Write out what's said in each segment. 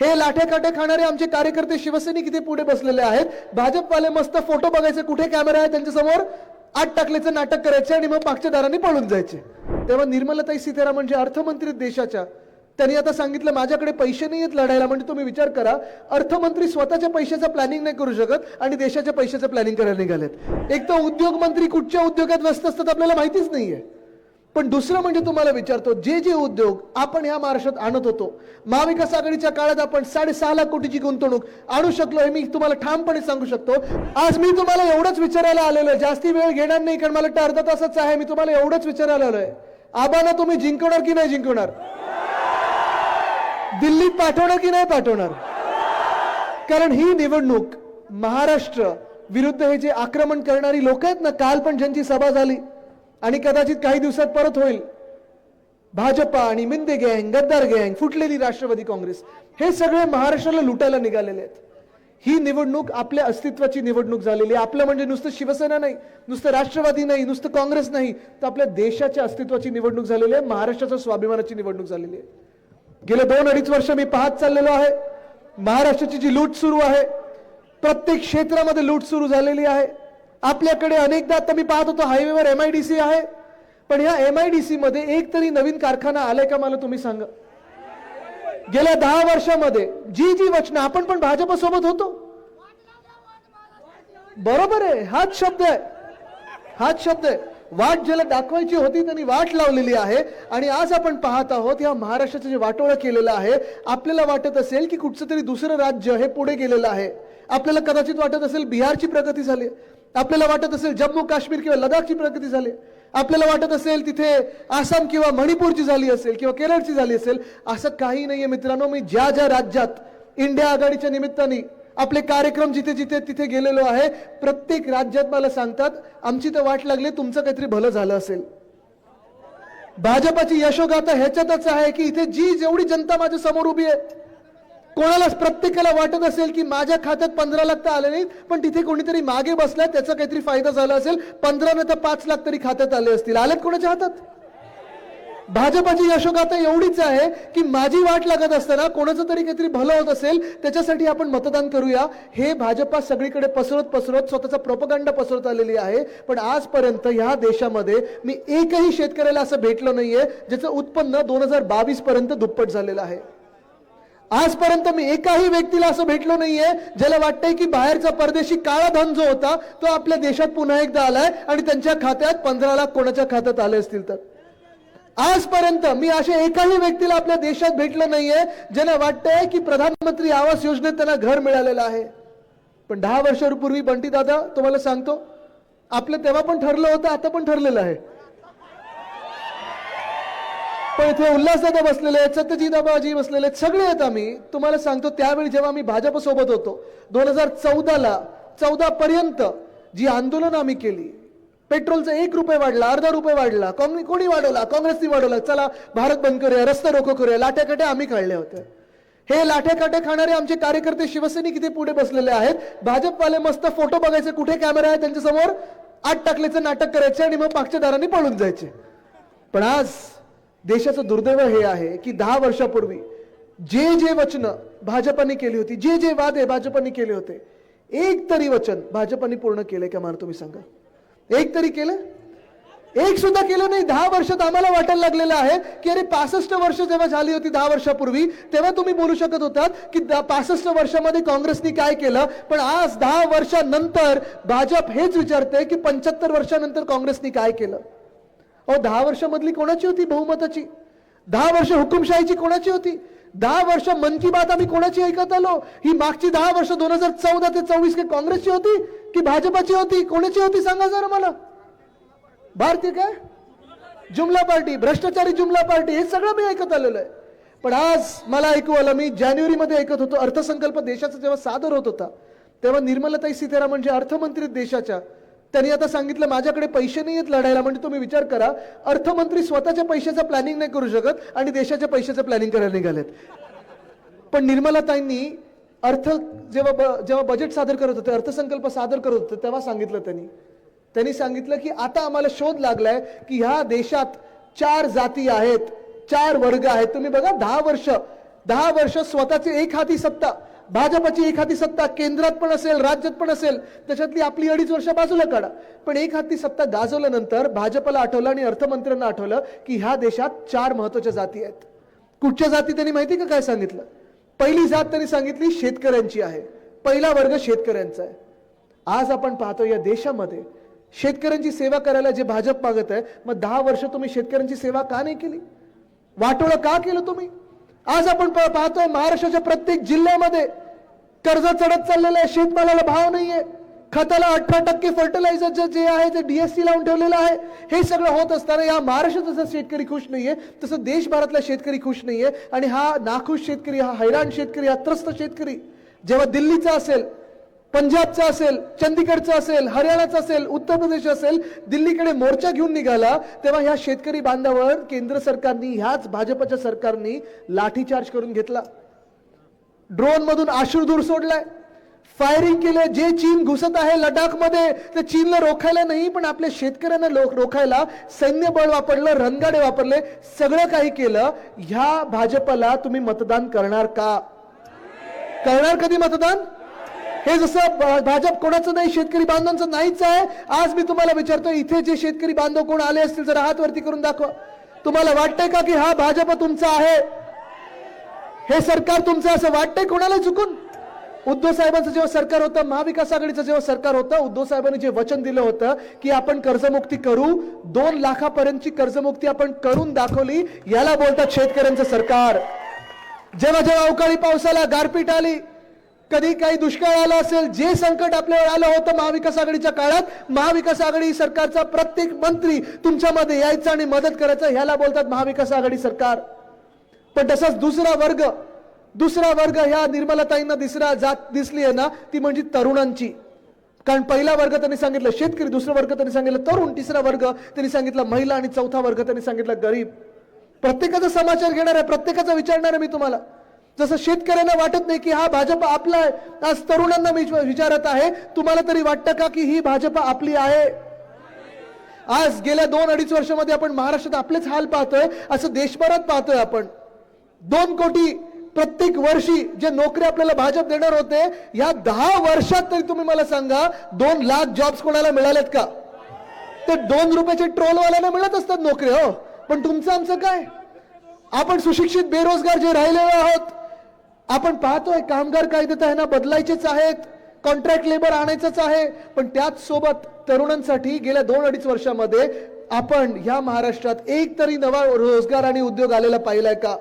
हे लाठे काटे खाणारे आमचे कार्यकर्ते शिवसैनिक इथे पुढे बसलेले आहेत? भाजपवाले मस्त फोटो बघायचे कुठे कॅमेरा आहे त्यांच्यासमोर आठ टाकल्याचं नाटक करायचे आणि मग मागच्या दाराने पळून जायचे. तेव्हा निर्मलाताई सीतारामन म्हणजे अर्थमंत्री देशाच्या त्यांनी आता सांगितलं माझ्याकडे पैसे नाही आहेत लढायला म्हणजे तुम्ही विचार करा. अर्थमंत्री स्वतःच्या पैशाचं प्लॅनिंग नाही करू शकत आणि देशाच्या पैशाचं प्लॅनिंग करायला निघालेत. एक तर उद्योग मंत्री कुठच्या उद्योगात व्यस्त असतात आपल्याला माहितीच नाहीये. पण दुसरं म्हणजे तुम्हाला विचारतो जे जे उद्योग आपण ह्या महाराष्ट्रात आणत होतो महाविकास आघाडीच्या काळात आपण साडेसहा लाख कोटीची गुंतवणूक आणू शकलो हे मी तुम्हाला ठामपणे सांगू शकतो. आज मी तुम्हाला एवढंच विचारायला आलेलो आहे जास्ती वेळ घेणार नाही कारण मला अर्धा तासच आहे मी तुम्हाला एवढंच विचारायला आलोय. आबाना तुम्ही जिंकवणार की नाही जिंकवणार? दिल्लीत पाठवणार की नाही पाठवणार? कारण ही निवडणूक महाराष्ट्र विरुद्ध हे जे आक्रमण करणारी लोक आहेत ना काल पण ज्यांची सभा झाली आणि कदाचित काही दिवसात परत होईल. भाजपा आणि मिंदे गँग गद्दार गँग फुटलेली राष्ट्रवादी काँग्रेस हे सगळे महाराष्ट्राला लुटायला निघालेले आहेत. ही निवडणूक आपल्या अस्तित्वाची निवडणूक झालेली आहे. आपलं म्हणजे नुसतं शिवसेना नाही नुसतं राष्ट्रवादी नाही नुसतं काँग्रेस नाही तर आपल्या देशाच्या अस्तित्वाची निवडणूक झालेली आहे महाराष्ट्राच्या स्वाभिमानाची निवडणूक झालेली आहे. गेले दोन अडीच वर्ष मी पाहत चाललेलो आहे. महाराष्ट्राची जी लूट सुरू आहे प्रत्येक क्षेत्रामध्ये लूट सुरू झालेली आहे. आपल्याकडे अनेकदा आता मी पाहत होतो हायवेवर एमआयडीसी आहे. पण ह्या एम आय डी सी मध्ये एक तरी नवीन कारखाना आलाय का मला तुम्ही सांगा? गेल्या दहा वर्षामध्ये जी जी वचनं आपण पण भाजपसोबत होतो. बरोबर आहे हाच शब्द आहे. हाच शब्द आहे. वाट ज्याला दाखवायची होती त्यांनी वाट लावलेली आहे. आणि आज आपण पाहत आहोत या महाराष्ट्राचं जे वाटोळं केलेलं आहे आपल्याला वाटत असेल की कुठचं तरी दुसरं राज्य हे पुढे गेलेलं आहे. आपल्याला कदाचित वाटत असेल बिहारची प्रगती झाली आपल्याला वाटत असेल जम्मू काश्मीर किंवा लडाखची प्रगती झाली. आपल्याला वाटत असेल तिथे आसाम किंवा मणिपूरची झाली असेल किंवा केरळची झाली असेल असं काही नाहीये मित्रांनो. मी ज्या ज्या राज्यात इंडिया आघाडीच्या निमित्ताने आपले कार्यक्रम जिथे जिथे तिथे गेलेलो आहे प्रत्येक राज्यात मला सांगतात आमची तर वाट लागली तुमचं काहीतरी भलं झालं असेल. भाजपाची यशोगाथा ह्याच्यातच आहे की इथे जी जेवढी जनता माझ्यासमोर उभी आहे कोणालाच प्रत्येकाला वाटत असेल की माझ्या खात्यात पंधरा लाख तर आले नाहीत पण तिथे कोणीतरी मागे बसलाय त्याचा काहीतरी फायदा झाला असेल पंधरा न तर पाच लाख तरी खात्यात आले असतील. आलेत कोणाच्या हातात? भाजपाची यशोगाथा एवढीच आहे की माझी वाट लागत असताना कोणाचं तरी काहीतरी भलं होत असेल त्याच्यासाठी आपण मतदान करूया. हे भाजपा सगळीकडे पसरत पसरत स्वतःचा प्रोपगंडा पसरत आलेली आहे. पण आजपर्यंत ह्या देशामध्ये मी एकही शेतकऱ्याला असं भेटलं नाहीये ज्याचं उत्पन्न दोन हजार बावीस पर्यंत दुप्पट झालेलं आहे. आजपर्यंत मी एकाही व्यक्तीला असं भेटलो नाहीये ज्याला वाटतंय की बाहेरचा परदेशी काळा धन जो होता तो आपल्या देशात पुन्हा एकदा आलाय आणि त्यांच्या खात्यात पंधरा लाख कोणाच्या खात्यात आले असतील तर. आजपर्यंत मी अशा एकाही व्यक्तीला आपल्या देशात भेटलं नाहीये ज्यांना वाटतंय की प्रधानमंत्री आवास योजनेत त्यांना घर मिळालेलं आहे. पण दहा वर्षापूर्वी बंटी दादा तुम्हाला सांगतो आपलं तेव्हा पण ठरलं होतं आता पण ठरलेलं आहे. पण इथे उल्हासदादा बसलेले आहेत सत्यजिताबाजी बसलेले आहेत सगळे आहेत आम्ही. तुम्हाला सांगतो त्यावेळी जेव्हा आम्ही भाजप सोबत होतो दोन हजार चौदाला चौदा पर्यंत जी आंदोलन आम्ही केली पेट्रोलचा एक रुपये वाढला अर्धा रुपये वाढला काँग्रेस कोणी वाढवला? काँग्रेसनी वाढवला. चला भारत बंद करूया रस्ता रोको करूया लाट्याकाटे आम्ही काढले होते हे लाठ्याकाटे खाणारे आमचे कार्यकर्ते शिवसैनिक इथे पुढे बसलेले आहेत? भाजपवाले मस्त फोटो बघायचे कुठे कॅमेरा आहे त्यांच्यासमोर आठ टाकल्याचं नाटक करायचे आणि मग मागच्या दारांनी पळून जायचे. पण आज देशाचं दुर्दैव हे आहे की दहा वर्षापूर्वी जे जे वचनं भाजपाने केली होती जे जे वादे भाजपाने केले होते एक तरी वचन भाजपाने पूर्ण केले का मला तुम्ही सांगा? एक तरी केलं? एक सुद्धा केलं नाही. दहा वर्षात आम्हाला वाटायला लागलेलं आहे की अरे पासष्ट वर्ष जेव्हा झाली होती दहा वर्षापूर्वी तेव्हा तुम्ही बोलू शकत होतात की पासष्ट वर्षामध्ये काँग्रेसनी काय केलं? पण आज दहा वर्षानंतर भाजप हेच विचारते की पंच्याहत्तर वर्षानंतर काँग्रेसनी काय केलं? अहो दहा वर्षामधली कोणाची होती बहुमताची? दहा वर्ष हुकुमशाहीची कोणाची होती? दहा वर्ष मन की बात आम्ही कोणाची ऐकत आलो? ही मागची दहा वर्ष दोन हजार चौदा ते चोवीस के काँग्रेसची होती की भाजपाची होती? कोणाची होती सांगा जरा मला. भारतीय काय? जुमला पार्टी भ्रष्टाचारी जुमला पार्टी हे सगळं मी ऐकत आलेलो आहे. पण आज मला ऐकू आलं मी जानेवारीमध्ये ऐकत होतो अर्थसंकल्प देशाचा जेव्हा सादर होत होता तेव्हा निर्मलाताई सीतारामन म्हणजे अर्थमंत्री देशाच्या त्यांनी आता सांगितलं माझ्याकडे पैसे नाही आहेत लढायला म्हणजे तुम्ही विचार करा अर्थमंत्री स्वतःच्या पैशाचं प्लॅनिंग नाही करू शकत आणि देशाच्या पैशाचं प्लॅनिंग करायला निघालेत. पण निर्मलाताईंनी अर्थ जेव्हा ब- जेव्हा बजेट सादर करत होते अर्थसंकल्प सादर करत होते तेव्हा सांगितलं त्यांनी. त्यांनी सांगितलं की आता आम्हाला शोध लागलाय की ह्या देशात चार जाती आहेत चार वर्ग आहेत. तुम्ही बघा दहा वर्ष दहा वर्ष स्वतःची एक हाती सत्ता. भाजपची एखादी सत्ता केंद्रात पण असेल राज्यात पण असेल त्याच्यातली आपली अडीच वर्ष बाजूला काढा. पण एक हाती सत्ता गाजवल्यानंतर भाजपला आठवलं आणि अर्थमंत्र्यांना आठवलं की ह्या देशात चार महत्त्वाच्या जाती आहेत. कुठच्या जाती त्यांनी माहिती का काय सांगितलं? पहिली जात त्यांनी सांगितली शेतकऱ्यांची आहे. पहिला वर्ग शेतकऱ्यांचा आहे. आज आपण पाहतो या देशामध्ये शेतकऱ्यांची सेवा करायला जे भाजप मागत आहे मग दहा वर्ष तुम्ही शेतकऱ्यांची सेवा का नाही केली? वाटोळं का केलं तुम्ही? आज आपण प- पाहतोय महाराष्ट्राच्या प्रत्येक जिल्ह्यामध्ये कर्ज चढत चाललेलं आहे शेतमालाला भाव नाहीये. खताला अठरा टक्के फर्टिलायझर जे आहे ते डीएससी लावून ठेवलेलं आहे. हे सगळं होत असताना या महाराष्ट्रात जसं शेतकरी खुश नाहीये तसं देशभरातला शेतकरी खुश नाहीये. आणि हा नाखुश शेतकरी हा हैराण शेतकरी हा त्रस्त शेतकरी जेव्हा दिल्लीचा असेल पंजाबचा असेल चंदीगडचा असेल हरियाणाचा असेल उत्तर प्रदेश असेल दिल्लीकडे मोर्चा घेऊन निघाला तेव्हा ह्या शेतकरी बांधावर केंद्र सरकारनी ह्याच भाजपच्या सरकारनी लाठीचार्ज करून घेतला. ड्रोनमधून मधून सोडलाय. फायरिंग केले जे चीन घुसत आहे लडाखमध्ये ते चीनला रोखायला नाही पण आपल्या शेतकऱ्यांना लोक रोखायला सैन्य बळ वापरलं रणगाडे वापरले सगळं काही केलं. ह्या भाजपला तुम्ही मतदान करणार का? करणार कधी मतदान? हे जसं भाजप कोणाचं नाही शेतकरी बांधवांचं नाहीच आहे. आज मी तुम्हाला विचारतो इथे जे शेतकरी बांधव कोण आले असतील जरा हात वरती करून दाखवा. तुम्हाला वाटतंय का की हा भाजप तुमचा आहे? हे सरकार तुमचं असं वाटतंय कोणाला चुकून? उद्धव साहेबांचं जेव्हा सरकार होतं महाविकास आघाडीचं जेव्हा सरकार होतं उद्धव साहेबांनी जे वचन दिलं होतं की आपण कर्जमुक्ती करू दोन लाखापर्यंतची कर्जमुक्ती आपण करून दाखवली याला बोलतात शेतकऱ्यांचं सरकार. जेव्हा जेव्हा अवकाळी पावसाला गारपीट आली कधी काही दुष्काळ आला असेल जे संकट आपल्यावर आलं होतं महाविकास आघाडीच्या काळात महाविकास आघाडी सरकारचा प्रत्येक मंत्री तुमच्यामध्ये यायचा आणि मदत करायचं ह्याला बोलतात महाविकास आघाडी सरकार. पण तसाच दुसरा वर्ग दुसरा वर्ग ह्या निर्मलाताईंना दिसरा जात दिसली आहे ना ती म्हणजे तरुणांची. कारण पहिला वर्ग त्यांनी सांगितलं शेतकरी दुसरा वर्ग त्यांनी सांगितलं तरुण तिसरा वर्ग त्यांनी सांगितलं महिला आणि चौथा वर्ग त्यांनी सांगितलं गरीब. प्रत्येकाचा समाचार घेणार आहे प्रत्येकाचा विचारणार आहे मी तुम्हाला. जसं शेतकऱ्यांना वाटत नाही की हा भाजप आपला आहे आज तरुणांना मी विचारत आहे तुम्हाला तरी वाटतं का की ही भाजप आपली आहे? आज गेल्या दोन अडीच वर्षामध्ये आपण महाराष्ट्रात आपलेच हाल पाहतोय असं देशभरात पाहतोय आपण. दोन कोटी प्रत्येक वर्षी जे नोकरी आपल्याला भाजप देणार होते या दहा वर्षात तरी तुम्ही मला सांगा दोन लाख जॉब्स कोणाला मिळालेत का? ते दोन रुपयाचे ट्रोलवाल्यांना मिळत असतात नोकरी हो. पण तुमचं आमचं काय? आपण सुशिक्षित बेरोजगार जे राहिलेलो आहोत आपण पाहतोय कामगार कायदे तर ह्यांना बदलायचेच आहेत. कॉन्ट्रॅक्ट लेबर आणायचंच आहे. पण त्याच सोबत तरुणांसाठी गेल्या दोन अडीच वर्षामध्ये आपण ह्या महाराष्ट्रात एक तरी नवा रोजगार आणि उद्योग आलेला पाहिलाय का?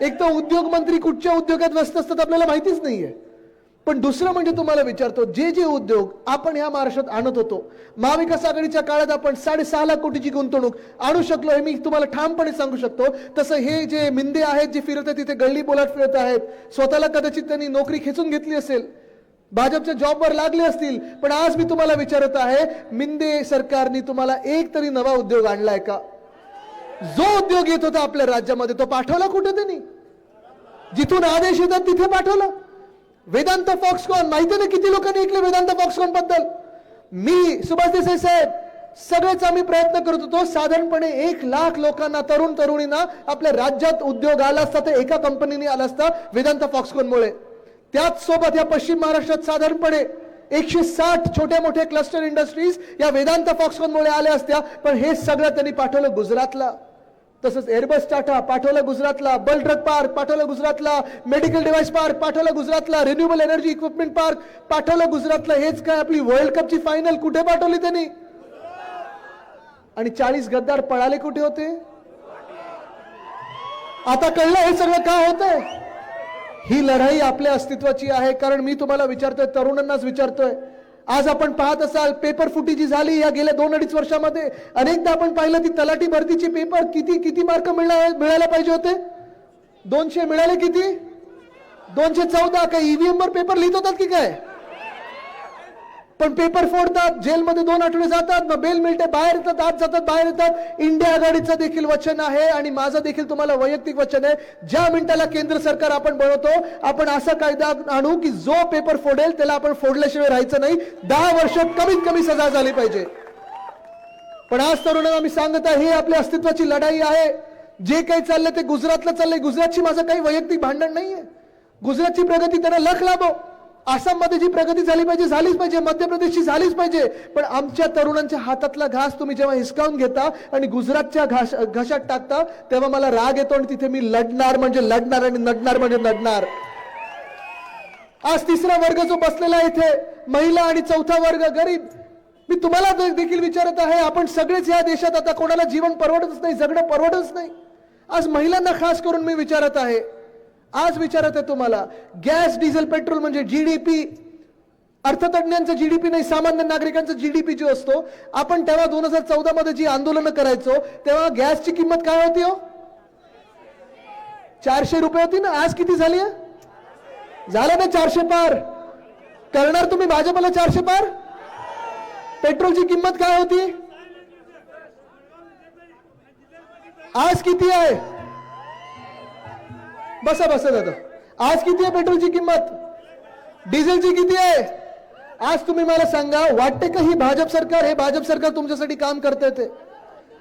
एक तर उद्योग मंत्री कुठच्या उद्योगात व्यस्त असतात आपल्याला माहितीच नाहीये. पण दुसरं म्हणजे तुम्हाला विचारतो जे जे उद्योग आपण ह्या महाराष्ट्रात आणत होतो महाविकास आघाडीच्या काळात आपण साडेसहा लाख कोटीची गुंतवणूक आणू शकलो हे मी तुम्हाला ठामपणे सांगू शकतो. तसं हे जे मिंदे आहेत जे फिरत आहेत तिथे गल्ली बोलाट फिरत आहेत स्वतःला कदाचित त्यांनी नोकरी खेचून घेतली असेल भाजपच्या जॉबवर लागले असतील पण आज मी तुम्हाला विचारत आहे मिंदे सरकारने तुम्हाला एक तरी नवा उद्योग आणलाय का? जो उद्योग येत होता आपल्या राज्यामध्ये तो पाठवला कुठे त्यांनी? जिथून आदेश येतात तिथे पाठवलं. वेदांत फॉक्सकॉन माहिती ना किती लोकांनी ऐकले वेदांत फॉक्सकॉनबद्दल? मी सुभाष देसाई साहेब सगळेच आम्ही प्रयत्न करत होतो साधारणपणे एक लाख लोकांना तरुण तरुणींना आपल्या राज्यात उद्योग आला असता ते एका कंपनीने आला असता वेदांत फॉक्सकॉनमुळे त्याच सोबत या पश्चिम महाराष्ट्रात साधारणपणे एकशे साठ छोट्या मोठ्या क्लस्टर इंडस्ट्रीज या वेदांत फॉक्सकॉनमुळे आल्या असत्या पण हे सगळं त्यांनी पाठवलं गुजरातला. तसंच एअरबस टाटा पाठवला गुजरातला बल ड्रग पार्क पाठवला गुजरातला मेडिकल डिव्हाइस पार्क पाठवला गुजरातला रिन्युएबल एनर्जी इक्विपमेंट पार्क पाठवलं गुजरातला. हेच काय आपली वर्ल्ड कपची फायनल कुठे पाठवली त्यांनी? आणि चाळीस गद्दार पळाले कुठे होते? आता कळलं हे सगळं काय होतंय? ही लढाई आपल्या अस्तित्वाची आहे. कारण मी तुम्हाला विचारतोय तरुणांनाच विचारतोय. आज आपण पाहत असाल पेपर फुटी जी झाली या गेल्या दोन अडीच वर्षामध्ये. अनेकदा आपण पाहिलं ती तलाठी भरतीचे पेपर किती किती मार्क मिळणार मिळायला पाहिजे होते? दोनशे मिळाले किती? दोनशे चौदा. काय ईव्हीएम वर पेपर लिहित होतात की काय? पण पेपर फोडतात जेलमध्ये दोन आठवडे जातात मग बेल मिळते बाहेर येतात आत जातात बाहेर येतात. इंडिया आघाडीचं देखील वचन आहे आणि माझं देखील तुम्हाला वैयक्तिक वचन आहे. ज्या मिनिटाला केंद्र सरकार आपण बनवतो आपण असा कायदा आणू की जो पेपर फोडेल त्याला आपण फोडल्याशिवाय राहायचं नाही. दहा वर्ष कमीत कमी सजा झाली पाहिजे. पण आज तरुणांना मी सांगत आहे ही आपल्या अस्तित्वाची लढाई आहे. जे काही चाललंय ते गुजरातला चाललंय. गुजरातची माझं काही वैयक्तिक भांडण नाहीये. गुजरातची प्रगती त्यांना लख लाभो. आसाममध्ये जी प्रगती झाली पाहिजे झालीच पाहिजे. मध्य प्रदेशची झालीच पाहिजे. पण आमच्या तरुणांच्या हातातला घास तुम्ही जेव्हा हिसकावून घेता आणि गुजरातच्या घास घशात टाकता तेव्हा मला राग येतो आणि तिथे मी लढणार म्हणजे लढणार आणि नडणार म्हणजे नडणार. आज तिसरा वर्ग जो बसलेला आहे इथे महिला आणि चौथा वर्ग गरीब. मी तुम्हाला देखील विचारत आहे आपण सगळेच या देशात आता कोणाला जीवन परवडतच नाही जगणं परवडतच नाही. आज महिलांना खास करून मी विचारत आहे आज विचारत आहे तुम्हाला गॅस डिझेल पेट्रोल म्हणजे जी डी पी अर्थतज्ञांचा पी नाही सामान्य नागरिकांचा जीडीपी जो असतो आपण तेव्हा दोन हजार चौदा मध्ये जी आंदोलनं करायचो तेव्हा गॅसची किंमत काय होती हो? चारशे रुपये होती ना आज किती झाली झालं ना चारशे पार. करणार तुम्ही भाजपला चारशे पार? पेट्रोलची किंमत काय होती? आज किती आहे? बसा बसा दादा. आज किती आहे पेट्रोलची किंमत? डिझेलची किती आहे? आज तुम्ही मला सांगा वाटते का ही भाजप सरकार हे भाजप सरकार तुमच्यासाठी काम करते ते?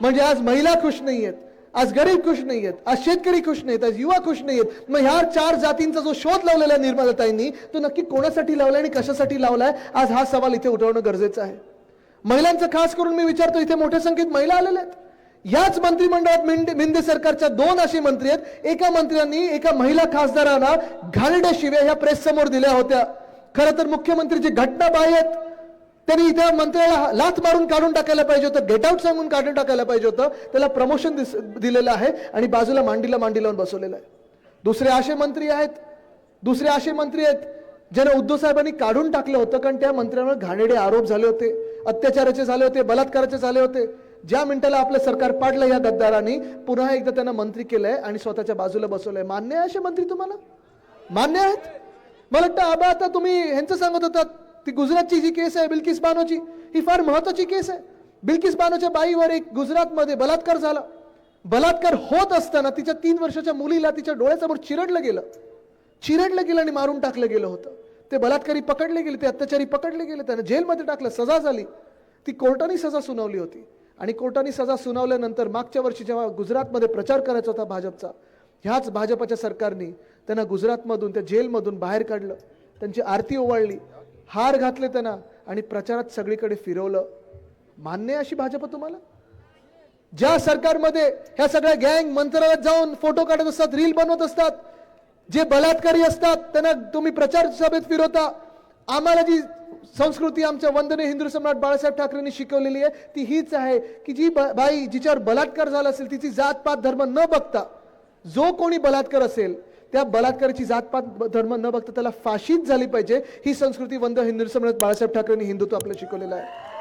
म्हणजे आज महिला खुश नाही आहेत आज गरीब खुश नाही आहेत आज शेतकरी खुश नाहीत आज युवा खुश नाही आहेत मग ह्या चार जातींचा जो शोध लावलेला आहे निर्माताताईंनी तो नक्की कोणासाठी लावलाय आणि कशासाठी लावलाय? आज हा सवाल इथे उठवणं गरजेचं आहे. महिलांचं खास करून मी विचारतो इथे मोठ्या संख्येत महिला आलेल्या आहेत. याच मंत्रिमंडळात मिंदे मिंदे सरकारच्या दोन असे मंत्री आहेत. एका मंत्र्यांनी एका महिला खासदारांना घाणेरड्या शिव्या ह्या प्रेस समोर दिल्या होत्या. खरं तर मुख्यमंत्री जे घटनाबाह्य आहेत त्यांनी त्या मंत्र्याला लाथ मारून काढून टाकायला पाहिजे होतं गेट आउट सांगून काढून टाकायला पाहिजे होतं. त्याला प्रमोशन दिस दिलेलं आहे आणि बाजूला मांडीला मांडी लावून बसवलेलं आहे. दुसरे असे मंत्री आहेत दुसरे असे मंत्री आहेत ज्यांना उद्धव साहेबांनी काढून टाकलं होतं कारण त्या मंत्र्यांवर घाणेडे आरोप झाले होते अत्याचाराचे झाले होते बलात्काराचे झाले होते. ज्या मिनिटाला आपलं सरकार पाडलं या गद्दारांनी पुन्हा एकदा त्यांना मंत्री केलंय आणि स्वतःच्या बाजूला बसवलंय. मान्य आहे असे मंत्री तुम्हाला? मान्य आहेत? मला वाटतं आबा आता तुम्ही ह्यांचं सांगत होतात ती गुजरातची जी केस आहे बिल्किस बानोची ही फार महत्वाची केस आहे. बिल्किस बानोच्या बाईवर एक गुजरातमध्ये बलात्कार झाला. बलात्कार होत असताना तिच्या तीन वर्षाच्या मुलीला तिच्या डोळ्यासमोर चिरडलं गेलं. चिरडलं गेलं आणि मारून टाकलं गेलं होतं. ते बलात्कारी पकडले गेले ते अत्याचारी पकडले गेले त्यांना जेलमध्ये टाकलं सजा झाली. ती कोर्टाने सजा सुनावली होती. आणि कोर्टाने सजा सुनावल्यानंतर मागच्या वर्षी जेव्हा गुजरातमध्ये प्रचार करायचा होता भाजपचा ह्याच भाजपाच्या सरकारने त्यांना गुजरातमधून त्या जेलमधून बाहेर काढलं. त्यांची आरती ओवाळली हार घातले त्यांना आणि प्रचारात सगळीकडे फिरवलं. मान्य आहे अशी भाजप तुम्हाला? ज्या सरकारमध्ये ह्या सगळ्या गँग मंत्रालयात जाऊन फोटो काढत असतात रील बनवत असतात जे बलात्कारी असतात त्यांना तुम्ही प्रचार सभेत फिरवता. आम्हाला जी संस्कृती आमच्या वंदने हिंदू सम्राट बाळासाहेब ठाकरेंनी शिकवलेली आहे. ती हीच आहे की जी बाई जिच्यावर बलात्कार झाला असेल तिची जातपात धर्म न बघता जो कोणी बलात्कार असेल त्या बलात्काराची जातपात धर्म न बघता त्याला फाशीच झाली पाहिजे. ही संस्कृती वंद हिंदू सम्राट बाळासाहेब ठाकरेंनी हिंदुत्व आपलं शिकवलेलं आहे.